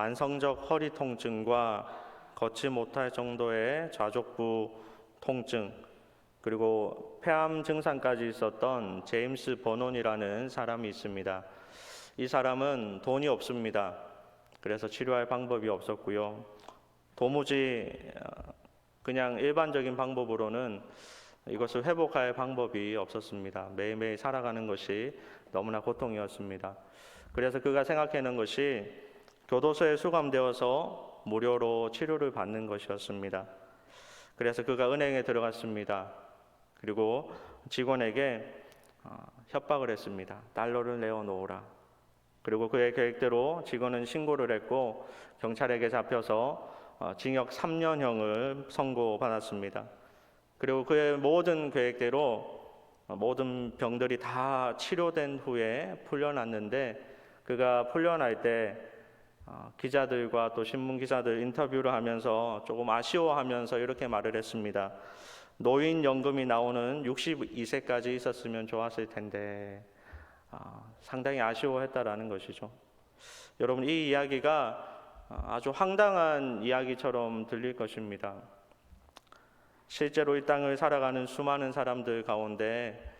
만성적 허리 통증과 걷지 못할 정도의 좌족부 통증 그리고 폐암 증상까지 있었던 제임스 버논이라는 사람이 있습니다. 이 사람은 돈이 없습니다. 그래서 치료할 방법이 없었고요. 도무지 어, 그냥 일반적인 방법으로는 이것을 회복할 방법이 없었습니다. 매일매일 살아가는 것이 너무나 고통이었습니다. 그래서 그가 생각해낸 것이 교도소에 수감되어서 무료로 치료를 받는 것이었습니다. 그래서 그가 은행에 들어갔습니다. 그리고 직원에게 어, 협박을 했습니다. 달러를 내어 놓으라. 그리고 그의 계획대로 직원은 신고를 했고 경찰에게 잡혀서 어, 징역 3년형을 선고받았습니다. 그리고 그의 모든 계획대로 어, 모든 병들이 다 치료된 후에 풀려났는데 그가 풀려날 때 어, 기자들과 또 신문 기자들 인터뷰를 하면서 조금 아쉬워하면서 이렇게 말을 했습니다. 노인 연금이 나오는 62세까지 있었으면 좋았을 텐데 아, 상당히 아쉬워했다라는 것이죠. 여러분 이 이야기가 아주 황당한 이야기처럼 들릴 것입니다. 실제로 이 땅을 살아가는 수많은 사람들 가운데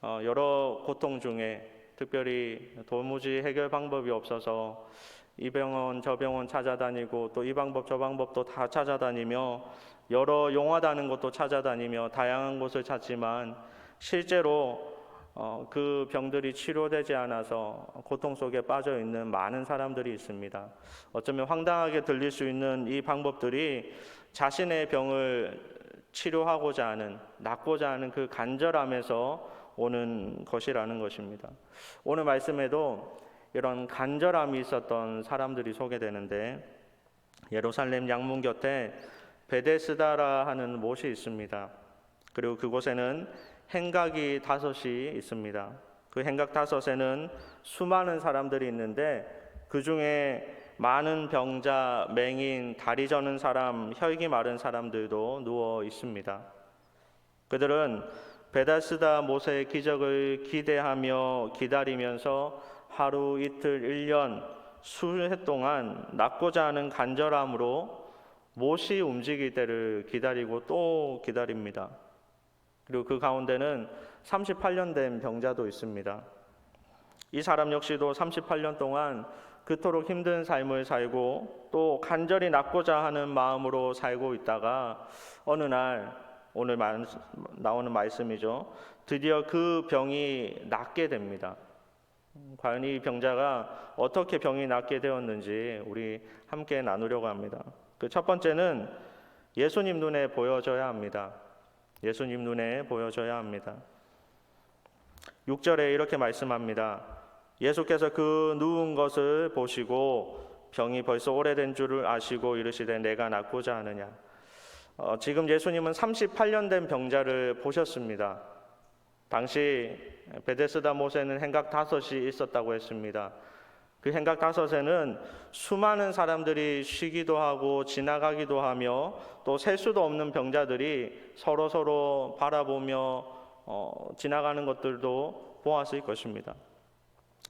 어, 여러 고통 중에 특별히 도무지 해결 방법이 없어서 이 병원 저 병원 찾아다니고 또 이 방법 저 방법도 다 찾아다니며 여러 용하다는 것도 찾아다니며 다양한 곳을 찾지만 실제로 어, 그 병들이 치료되지 않아서 고통 속에 빠져 있는 많은 사람들이 있습니다. 어쩌면 황당하게 들릴 수 있는 이 방법들이 자신의 병을 치료하고자 하는 낫고자 하는 그 간절함에서 오는 것이라는 것입니다. 오늘 말씀에도 이런 간절함이 있었던 사람들이 소개되는데 예루살렘 양문 곁에 베데스다라 하는 못이 있습니다. 그리고 그곳에는 행각이 다섯이 있습니다. 그 행각 다섯에는 수많은 사람들이 있는데 그 중에 많은 병자, 맹인, 다리 저는 사람, 혈기 마른 사람들도 누워 있습니다. 그들은 베다스다 모세의 기적을 기대하며 기다리면서 하루, 이틀, 일년, 수해 동안 낫고자 하는 간절함으로 못이 움직일 때를 기다리고 또 기다립니다. 그리고 그 가운데는 38년 된 병자도 있습니다. 이 사람 역시도 38년 동안 그토록 힘든 삶을 살고 또 간절히 낫고자 하는 마음으로 살고 있다가 어느 날 오늘 나오는 말씀이죠. 드디어 그 병이 낫게 됩니다. 과연 이 병자가 어떻게 병이 낫게 되었는지 우리 함께 나누려고 합니다. 그 첫 번째는 예수님 눈에 보여져야 합니다. 예수님 눈에 보여져야 합니다. 6절에 이렇게 말씀합니다. 예수께서 그 누운 것을 보시고 병이 벌써 오래된 줄을 아시고 이르시되 내가 낫고자 하느냐. 어, 지금 예수님은 38년 된 병자를 보셨습니다. 당시 베데스다 못에는 행각 다섯이 있었다고 했습니다. 그 행각 다섯에는 수많은 사람들이 쉬기도 하고 지나가기도 하며 또 셀 수도 없는 병자들이 서로 서로 바라보며 어, 지나가는 것들도 보았을 것입니다.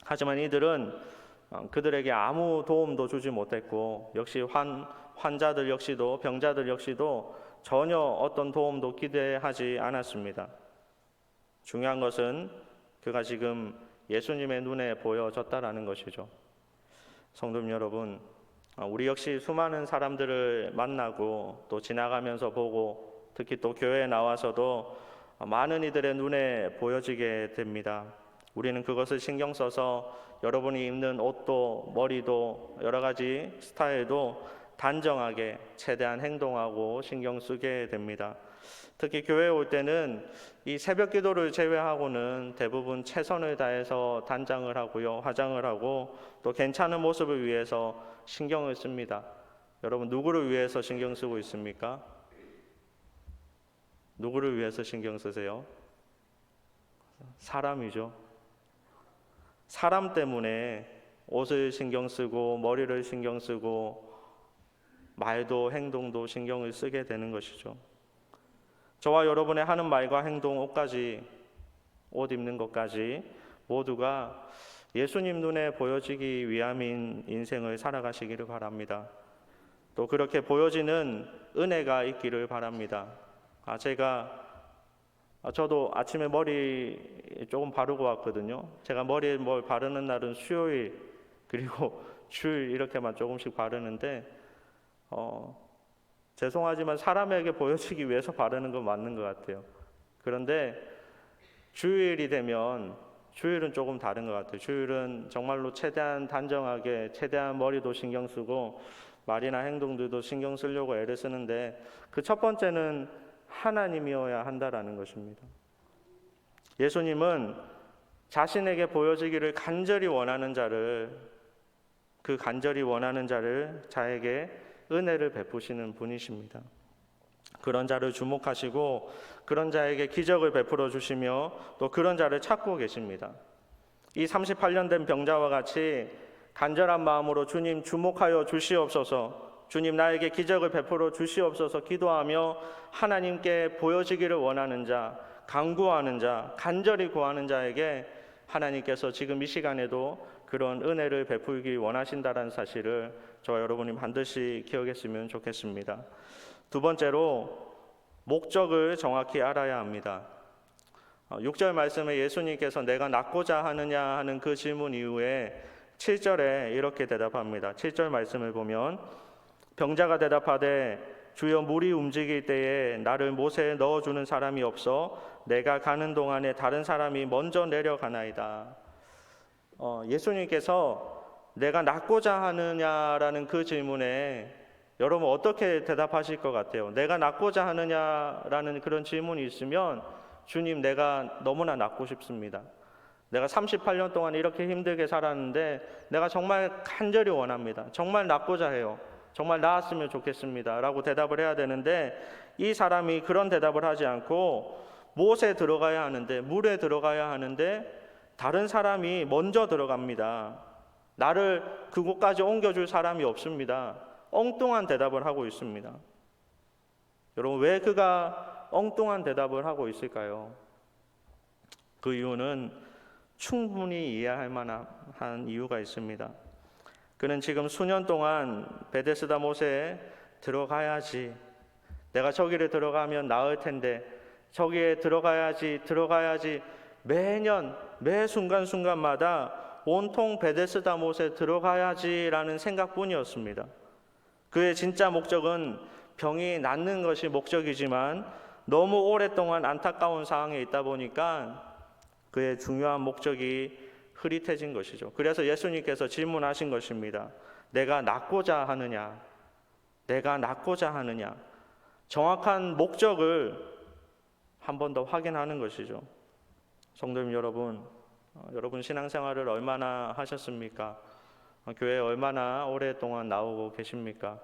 하지만 이들은 어, 그들에게 아무 도움도 주지 못했고 역시 환, 환자들 역시도 병자들 역시도 전혀 어떤 도움도 기대하지 않았습니다. 중요한 것은 그가 지금 예수님의 눈에 보여졌다라는 것이죠. 성도님 여러분, 아, 우리 역시 수많은 사람들을 만나고 또 지나가면서 보고 특히 또 교회에 나와서도 많은 이들의 눈에 보여지게 됩니다. 우리는 그것을 신경 써서 여러분이 입는 옷도 머리도 여러 가지 스타일도 단정하게 최대한 행동하고 신경 쓰게 됩니다. 특히 교회에 올 때는 이 새벽 기도를 제외하고는 대부분 최선을 다해서 단장을 하고요, 화장을 하고 또 괜찮은 모습을 위해서 신경을 씁니다. 여러분 누구를 위해서 신경 쓰고 있습니까? 누구를 위해서 신경 쓰세요? 사람이죠. 사람 때문에 옷을 신경 쓰고 머리를 신경 쓰고 말도 행동도 신경을 쓰게 되는 것이죠. 저와 여러분의 하는 말과 행동, 옷까지 옷 입는 것까지 모두가 예수님 눈에 보여지기 위함인 인생을 살아가시기를 바랍니다. 또 그렇게 보여지는 은혜가 있기를 바랍니다. 아, 제가 아, 저도 아침에 머리 조금 바르고 왔거든요. 제가 머리에 뭘 바르는 날은 수요일 그리고 주일 이렇게만 조금씩 바르는데 어, 죄송하지만 사람에게 보여지기 위해서 바르는 건 맞는 것 같아요. 그런데 주일이 되면 주일은 조금 다른 것 같아요. 주일은 정말로 최대한 단정하게 최대한 머리도 신경 쓰고 말이나 행동들도 신경 쓰려고 애를 쓰는데 그 첫 번째는 하나님이어야 한다라는 것입니다. 예수님은 자신에게 보여지기를 간절히 원하는 자를 그 간절히 원하는 자를 자에게 은혜를 베푸시는 분이십니다. 그런 자를 주목하시고 그런 자에게 기적을 베풀어 주시며 또 그런 자를 찾고 계십니다. 이 38년 된 병자와 같이 간절한 마음으로 주님 주목하여 주시옵소서. 주님 나에게 기적을 베풀어 주시옵소서 기도하며 하나님께 보여지기를 원하는 자, 간구하는 자, 간절히 구하는 자에게 하나님께서 지금 이 시간에도 그런 은혜를 베풀기 원하신다는 사실을 저와 여러분이 반드시 기억했으면 좋겠습니다. 두 번째로 목적을 정확히 알아야 합니다. 6절 말씀에 예수님께서 내가 낫고자 하느냐 하는 그 질문 이후에 7절에 이렇게 대답합니다. 7절 말씀을 보면 병자가 대답하되 주여 물이 움직일 때에 나를 못에 넣어 주는 사람이 없어 내가 가는 동안에 다른 사람이 먼저 내려가나이다. 어, 예수님께서 내가 낫고자 하느냐라는 그 질문에 여러분 어떻게 대답하실 것 같아요? 내가 낫고자 하느냐라는 그런 질문이 있으면 주님 내가 너무나 낫고 싶습니다. 내가 38년 동안 이렇게 힘들게 살았는데 내가 정말 간절히 원합니다. 정말 낫고자 해요. 정말 나았으면 좋겠습니다. 라고 대답을 해야 되는데 이 사람이 그런 대답을 하지 않고 못에 들어가야 하는데 물에 들어가야 하는데 다른 사람이 먼저 들어갑니다. 나를 그곳까지 옮겨줄 사람이 없습니다. 엉뚱한 대답을 하고 있습니다. 여러분, 왜 그가 엉뚱한 대답을 하고 있을까요? 그 이유는 충분히 이해할 만한 이유가 있습니다. 그는 지금 수년 동안 베데스다 못에 들어가야지. 내가 저기를 들어가면 나을 텐데 저기에 들어가야지 들어가야지 매년 매 순간순간마다 온통 베데스다 못에 들어가야지라는 생각뿐이었습니다. 그의 진짜 목적은 병이 낫는 것이 목적이지만 너무 오랫동안 안타까운 상황에 있다 보니까 그의 중요한 목적이 흐릿해진 것이죠. 그래서 예수님께서 질문하신 것입니다. 내가 낫고자 하느냐? 내가 낫고자 하느냐? 정확한 목적을 한 번 더 확인하는 것이죠. 성도님 여러분, 어, 여러분 신앙생활을 얼마나 하셨습니까? 어, 교회 얼마나 오랫동안 나오고 계십니까?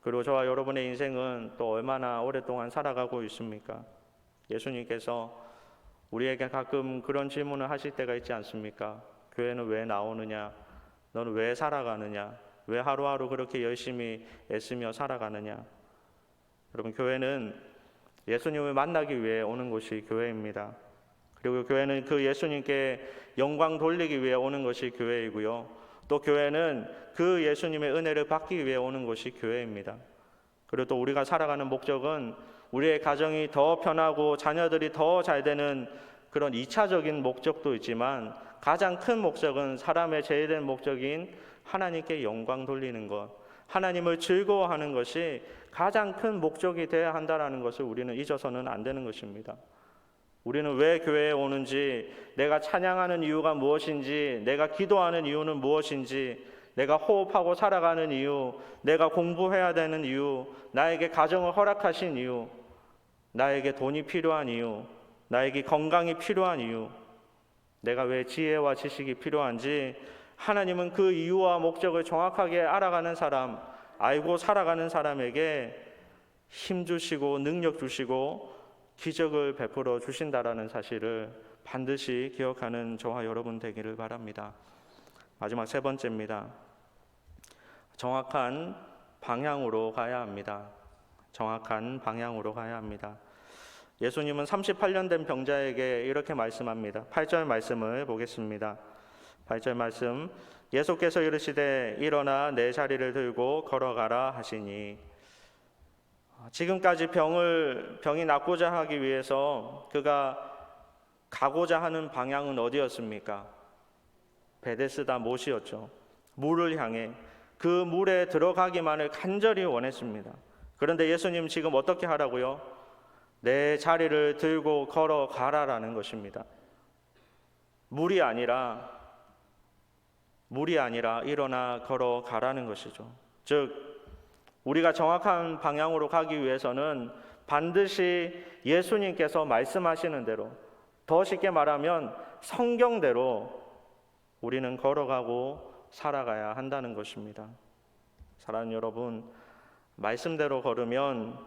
그리고 저와 여러분의 인생은 또 얼마나 오랫동안 살아가고 있습니까? 예수님께서 우리에게 가끔 그런 질문을 하실 때가 있지 않습니까? 교회는 왜 나오느냐? 너는 왜 살아가느냐? 왜 하루하루 그렇게 열심히 애쓰며 살아가느냐? 여러분, 교회는 예수님을 만나기 위해 오는 곳이 교회입니다. 그리고 교회는 그 예수님께 영광 돌리기 위해 오는 것이 교회이고요. 또 교회는 그 예수님의 은혜를 받기 위해 오는 것이 교회입니다. 그리고 또 우리가 살아가는 목적은 우리의 가정이 더 편하고 자녀들이 더 잘 되는 그런 이차적인 목적도 있지만 가장 큰 목적은 사람의 제일 된 목적인 하나님께 영광 돌리는 것, 하나님을 즐거워하는 것이 가장 큰 목적이 되어야 한다라는 것을 우리는 잊어서는 안 되는 것입니다. 우리는 왜 교회에 오는지, 내가 찬양하는 이유가 무엇인지, 내가 기도하는 이유는 무엇인지, 내가 호흡하고 살아가는 이유, 내가 공부해야 되는 이유, 나에게 가정을 허락하신 이유, 나에게 돈이 필요한 이유, 나에게 건강이 필요한 이유, 내가 왜 지혜와 지식이 필요한지 하나님은 그 이유와 목적을 정확하게 알아가는 사람, 알고 살아가는 사람에게 힘 주시고 능력 주시고 기적을 베풀어 주신다라는 사실을 반드시 기억하는 저와 여러분 되기를 바랍니다. 마지막 세 번째입니다. 정확한 방향으로 가야 합니다. 정확한 방향으로 가야 합니다. 예수님은 38년 된 병자에게 이렇게 말씀합니다. 8절 말씀을 보겠습니다. 8절 말씀 예수께서 이르시되 일어나 내 자리를 들고 걸어가라 하시니 지금까지 병을 병이 낫고자 하기 위해서 그가 가고자 하는 방향은 어디였습니까? 베데스다 못이었죠. 물을 향해 그 물에 들어가기만을 간절히 원했습니다. 그런데 예수님 지금 어떻게 하라고요? 내 자리를 들고 걸어가라라는 것입니다. 물이 아니라 물이 아니라 일어나 걸어가라는 것이죠. 즉 우리가 정확한 방향으로 가기 위해서는 반드시 예수님께서 말씀하시는 대로 더 쉽게 말하면 성경대로 우리는 걸어가고 살아가야 한다는 것입니다. 사랑하는 여러분, 말씀대로 걸으면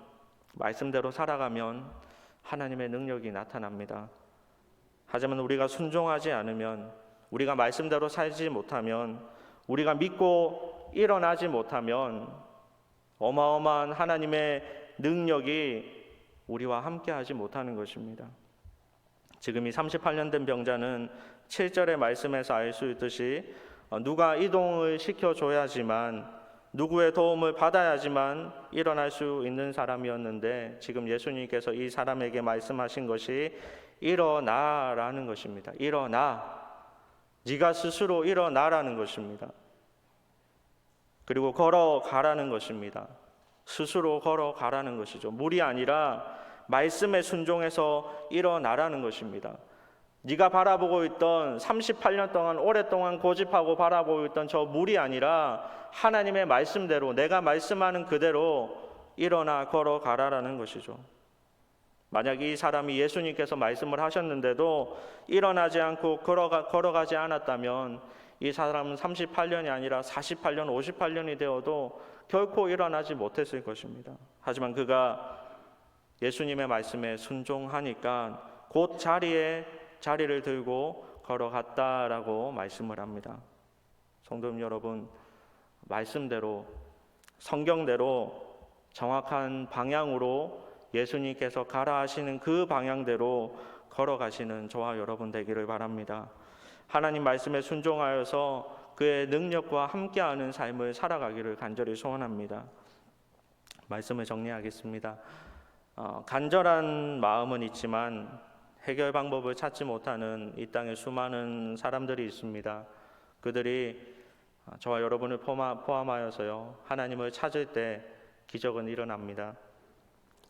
말씀대로 살아가면 하나님의 능력이 나타납니다. 하지만 우리가 순종하지 않으면 우리가 말씀대로 살지 못하면 우리가 믿고 일어나지 못하면 어마어마한 하나님의 능력이 우리와 함께 하지 못하는 것입니다. 지금 이 38년 된 병자는 7절의 말씀에서 알 수 있듯이 어, 누가 이동을 시켜줘야지만 누구의 도움을 받아야지만 일어날 수 있는 사람이었는데 지금 예수님께서 이 사람에게 말씀하신 것이 일어나라는 것입니다. 일어나. 네가 스스로 일어나라는 것입니다. 그리고 걸어가라는 것입니다. 스스로 걸어가라는 것이죠. 물이 아니라 말씀에 순종해서 일어나라는 것입니다. 네가 바라보고 있던 38년 동안 오랫동안 고집하고 바라보고 있던 저 물이 아니라 하나님의 말씀대로 내가 말씀하는 그대로 일어나 걸어가라라는 것이죠. 만약 이 사람이 예수님께서 말씀을 하셨는데도 일어나지 않고 걸어가, 걸어가지 않았다면 이 사람은 38년이 아니라 48년, 58년이 되어도 결코 일어나지 못했을 것입니다. 하지만 그가 예수님의 말씀에 순종하니까 곧 자리에 자리를 들고 걸어갔다라고 말씀을 합니다. 성도님 여러분, 말씀대로 성경대로 정확한 방향으로 예수님께서 가라 하시는 그 방향대로 걸어가시는 저와 여러분 되기를 바랍니다. 하나님 말씀에 순종하여서 그의 능력과 함께하는 삶을 살아가기를 간절히 소원합니다. 말씀을 정리하겠습니다. 어, 간절한 마음은 있지만 해결 방법을 찾지 못하는 이 땅에 수많은 사람들이 있습니다. 그들이 저와 여러분을 포함하여서요 하나님을 찾을 때 기적은 일어납니다.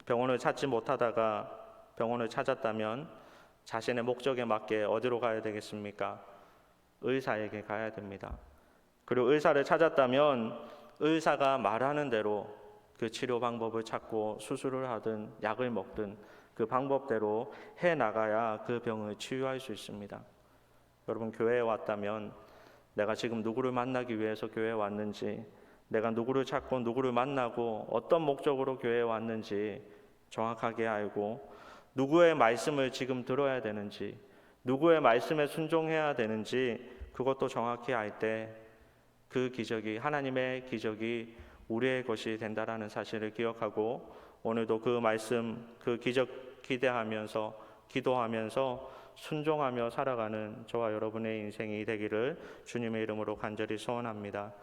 병원을 찾지 못하다가 병원을 찾았다면 자신의 목적에 맞게 어디로 가야 되겠습니까? 의사에게 가야 됩니다. 그리고 의사를 찾았다면 의사가 말하는 대로 그 치료 방법을 찾고 수술을 하든 약을 먹든 그 방법대로 해 나가야 그 병을 치유할 수 있습니다. 여러분 교회에 왔다면 내가 지금 누구를 만나기 위해서 교회에 왔는지 내가 누구를 찾고 누구를 만나고 어떤 목적으로 교회에 왔는지 정확하게 알고 누구의 말씀을 지금 들어야 되는지 누구의 말씀에 순종해야 되는지 그것도 정확히 알 때 그 기적이 하나님의 기적이 우리의 것이 된다라는 사실을 기억하고 오늘도 그 말씀 그 기적 기대하면서 기도하면서 순종하며 살아가는 저와 여러분의 인생이 되기를 주님의 이름으로 간절히 소원합니다.